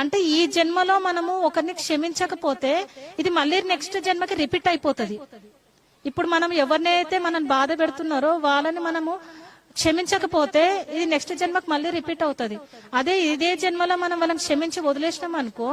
అంటే ఈ జన్మలో మనము ఒకరిని క్షమించకపోతే ఇది మళ్ళీ నెక్స్ట్ జన్మకి రిపీట్ అయిపోతుంది. ఇప్పుడు మనం ఎవరినైతే మనం బాధ పెడుతున్నారో వాళ్ళని మనము క్షమించకపోతే ఇది నెక్స్ట్ జన్మకు మళ్ళీ రిపీట్ అవుతుంది. అదే ఇదే జన్మలో మనం వాళ్ళని క్షమించి వదిలేసినాం అనుకో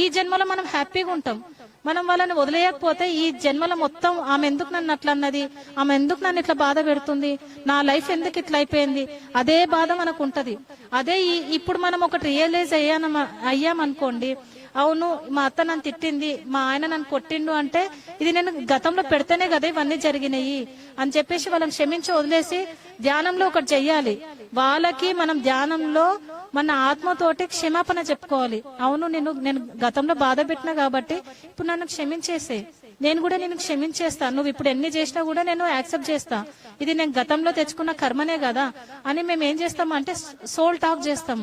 ఈ జన్మలో మనం హ్యాపీగా ఉంటాం. మనం వాళ్ళని వదిలేయకపోతే ఈ జన్మల మొత్తం ఆమె ఎందుకు నన్ను అట్లా అన్నది? ఆమె ఎందుకు నన్ను ఇట్లా బాధ పెడుతుంది? నా లైఫ్ ఎందుకు ఇట్లా అయిపోయింది? అదే బాధ మనకు ఉంటది. అదే ఈ- ఇప్పుడు మనం ఒకటి రియలైజ్ అయ్యాన అయ్యామనుకోండి అవును మా అత్త నన్ను తిట్టింది మా ఆయన నన్ను కొట్టిండు అంటే ఇది నేను గతంలో పెడితేనే కదా ఇవన్నీ జరిగినాయి అని చెప్పేసి వాళ్ళని క్షమించి వదిలేసి ధ్యానంలో ఒకటి చెయ్యాలి. వాళ్ళకి మనం ధ్యానంలో మన ఆత్మతోటి క్షమాపణ చెప్పుకోవాలి. అవును నేను నేను గతంలో బాధ పెట్టినా కాబట్టి ఇప్పుడు నన్ను క్షమించేసే. నేను కూడా నేను క్షమించేస్తాను నువ్వు ఇప్పుడు ఎన్ని చేసినా కూడా నేను యాక్సెప్ట్ చేస్తా. ఇది నేను గతంలో తెచ్చుకున్న కర్మనే కదా అని మేము ఏం చేస్తాం అంటే సోల్ టాక్ చేస్తాం.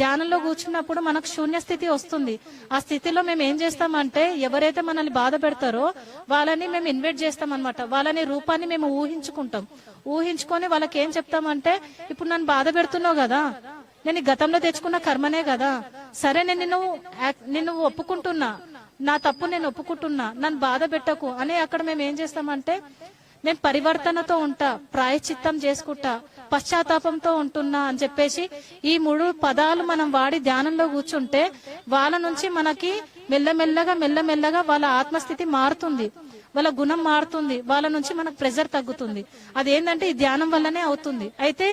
ధ్యానంలో కూర్చున్నప్పుడు మనకు శూన్య స్థితి వస్తుంది. ఆ స్థితిలో మేము ఏం చేస్తామంటే ఎవరైతే మనల్ని బాధ పెడతారో వాళ్ళని మేము ఇన్వైట్ చేస్తాం అనమాట వాళ్ళని రూపాన్ని మేము ఊహించుకుంటాం. ఊహించుకొని వాళ్ళకి ఏం చెప్తామంటే ఇప్పుడు నన్ను బాధ పెడుతున్నావు కదా నేను ఈ గతంలో తెచ్చుకున్న కర్మనే కదా. సరే నేను నిన్ను నిన్ను ఒప్పుకుంటున్నా. నా తప్పు నేను ఒప్పుకుంటున్నా. నన్ను బాధ పెట్టకు. అని అక్కడ మేము ఏం చేస్తామంటే నేను పరివర్తనతో ఉంటా ప్రాయచిత్తం చేసుకుంటా పశ్చాత్తాపంతో ఉంటున్నా అని చెప్పేసి ఈ మూడు పదాలు మనం వాడి ధ్యానంలో కూర్చుంటే వాళ్ళ నుంచి మనకి మెల్లమెల్లగా మెల్లమెల్లగా వాళ్ళ ఆత్మస్థితి మారుతుంది. వాళ్ళ గుణం మారుతుంది. వాళ్ళ నుంచి మనకు ప్రెజర్ తగ్గుతుంది. అదేంటంటే ఈ ధ్యానం వల్లనే అవుతుంది. అయితే